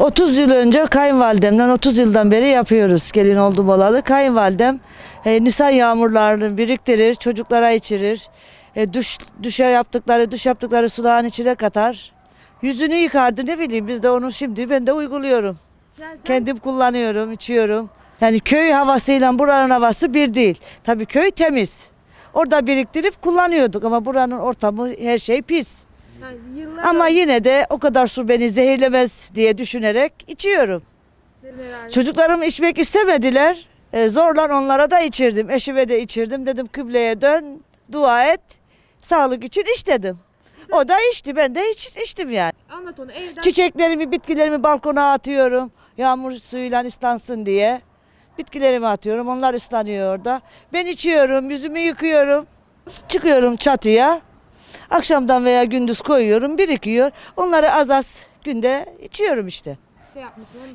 30 yıl önce kayınvalidemden 30 yıldan beri yapıyoruz gelin oldum olalı. Kayınvalidem e, Nisan yağmurlarını biriktirir, çocuklara içirir. E, duş, duşa yaptıkları, duş yaptıkları sulağın içine katar. Yüzünü yıkardı ne bileyim biz de onu şimdi ben de uyguluyorum. Yani sen Kendim kullanıyorum, içiyorum. Yani köy havasıyla buranın havası bir değil. Tabii köy temiz. Orada biriktirip kullanıyorduk ama buranın ortamı her şey pis. Yani yıllar Ama yine de o kadar su beni zehirlemez diye düşünerek içiyorum. Çocuklarım içmek istemediler. E, zorla onlara da içirdim. Eşime de içirdim. Dedim kıbleye dön, dua et. Sağlık için iç dedim. O da içti. Ben de iç, içtim yani. Anlat onu evden. Çiçeklerimi, bitkilerimi balkona atıyorum. Yağmur suyuyla ıslansın diye. Bitkilerimi atıyorum. Onlar ıslanıyor orada. Ben içiyorum, yüzümü yıkıyorum. Çıkıyorum çatıya. Akşamdan veya gündüz koyuyorum, birikiyor. Onları az az günde içiyorum işte.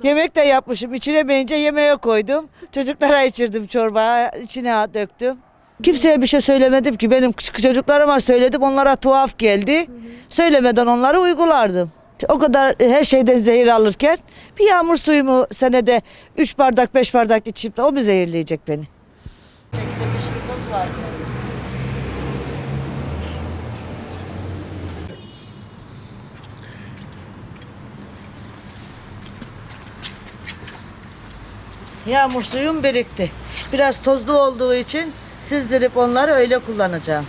de. Yemek de yapmışım. İçiremeyince yemeğe koydum. Çocuklara içirdim çorba, içine döktüm. Kimseye bir şey söylemedim ki. Benim çocuklarıma söyledim. Onlara tuhaf geldi. Söylemeden onları uygulardım. O kadar her şeyden zehir alırken bir yağmur suyumu senede 3 bardak 5 bardak içip de o mu zehirleyecek beni? Yağmur suyum birikti. Biraz tozlu olduğu için sizdirip onları öyle kullanacağım.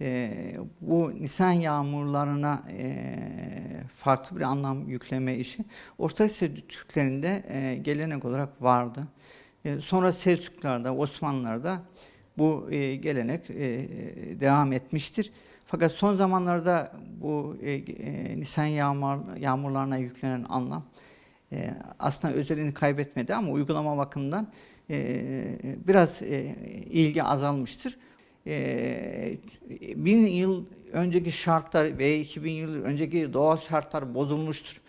Ee, bu Nisan yağmurlarına e, farklı bir anlam yükleme işi Orta Asya Türklerinde e, gelenek olarak vardı. E, sonra Selçuklularda, Osmanlılarda bu e, gelenek e, devam etmiştir. Fakat son zamanlarda bu Nisan yağmur, yağmurlarına yüklenen anlam aslında özelliğini kaybetmedi ama uygulama bakımından biraz ilgi azalmıştır. Bin yıl önceki şartlar ve 2000 yıl önceki doğal şartlar bozulmuştur.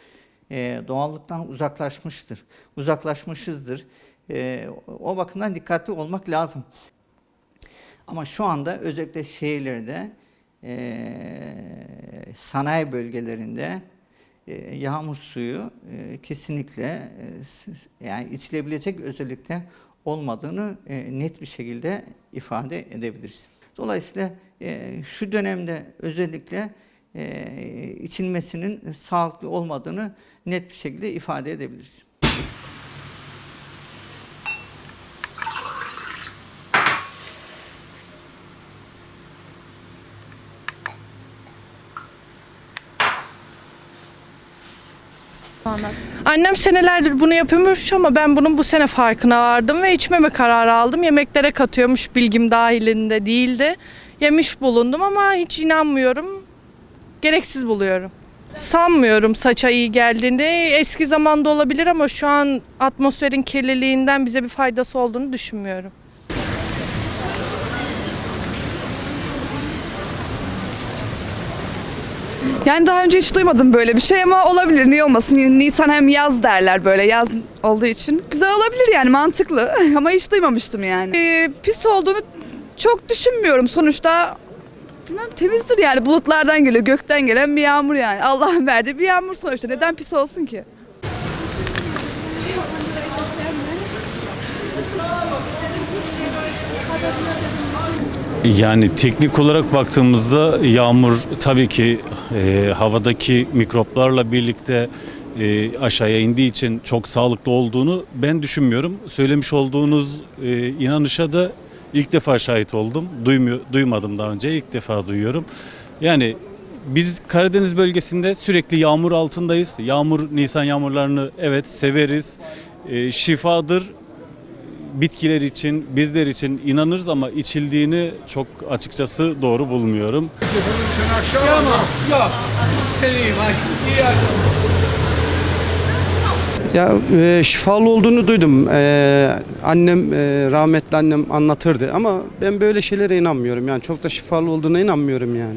Doğallıktan uzaklaşmıştır. Uzaklaşmışızdır. E, o bakımdan dikkatli olmak lazım. Ama şu anda özellikle şehirlerde, e, sanayi bölgelerinde e, yağmur suyu e, kesinlikle e, yani içilebilecek özellikte olmadığını e, net bir şekilde ifade edebiliriz. Dolayısıyla e, şu dönemde özellikle e, içilmesinin sağlıklı olmadığını net bir şekilde ifade edebiliriz. Annem senelerdir bunu yapıyormuş ama ben bunun bu sene farkına vardım ve içmeme kararı aldım. Yemeklere katıyormuş bilgim dahilinde değildi. Yemiş bulundum ama hiç inanmıyorum. Gereksiz buluyorum. Sanmıyorum saça iyi geldiğini. Eski zamanda olabilir ama şu an atmosferin kirliliğinden bize bir faydası olduğunu düşünmüyorum. Yani daha önce hiç duymadım böyle bir şey ama olabilir. Niye olmasın? Nisan hem yaz derler böyle yaz olduğu için. Güzel olabilir yani mantıklı ama hiç duymamıştım yani. Ee, pis olduğunu çok düşünmüyorum. Sonuçta bilmem temizdir yani bulutlardan geliyor, gökten gelen bir yağmur yani. Allah'ın verdiği bir yağmur sonuçta. Neden pis olsun ki? Yani teknik olarak baktığımızda yağmur tabii ki e, havadaki mikroplarla birlikte e, aşağıya indiği için çok sağlıklı olduğunu ben düşünmüyorum. Söylemiş olduğunuz e, inanışa da ilk defa şahit oldum. Duymuyor, duymadım daha önce. ilk defa duyuyorum. Yani biz Karadeniz bölgesinde sürekli yağmur altındayız. Yağmur, Nisan yağmurlarını evet severiz. E, şifadır bitkiler için, bizler için inanırız ama içildiğini çok açıkçası doğru bulmuyorum. Ya e, şifalı olduğunu duydum. E, annem e, rahmetli annem anlatırdı ama ben böyle şeylere inanmıyorum. Yani çok da şifalı olduğuna inanmıyorum yani.